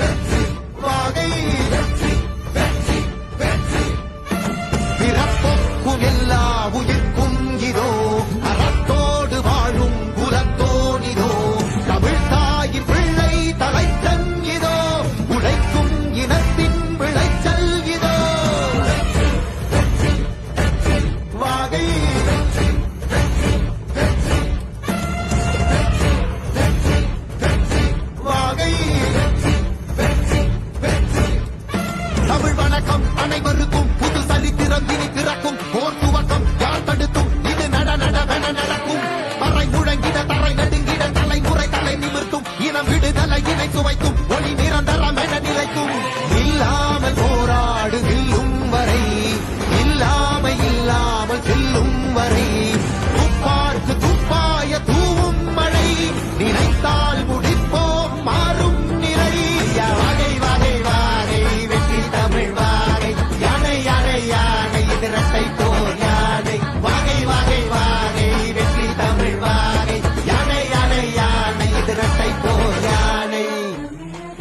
Then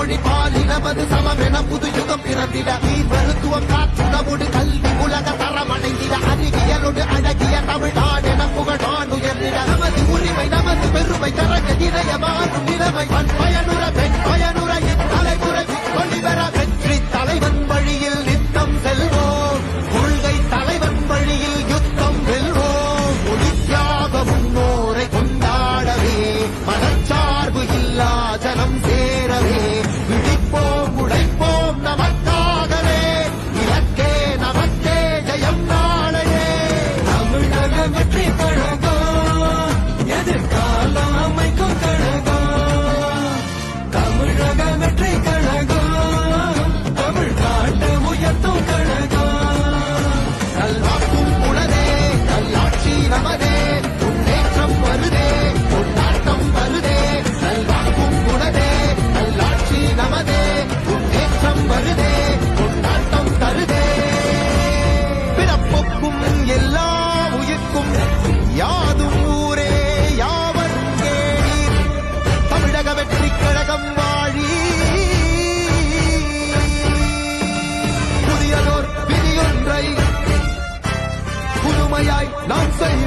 மொழி பால் இனமது சமம் புது யுகம் பிறந்திட. நீ மருத்துவம் காற்றுணவோடு கல்வி உலக தரமடைந்திட. அறிவியலோடு அழகிய தமிழ்நாடு என புகழான் உயர்ந்திட. நமது உரிமை நமது பெருமை தரக இணைய மாறும் நிலைமை. பண் பயனுற பெண் பயனுற இத்தலைமுறை வெளிவர வெற்றி தலைவன் வழியில் நித்தம் செல்வோம். கொள்கை தலைவன் வழியில் யுத்தம் வெல்வோம். ஒளித்தியாக முன்னோரை கொண்டாடவே மனச்சார்பு இல்லா ஜனம் சே 难能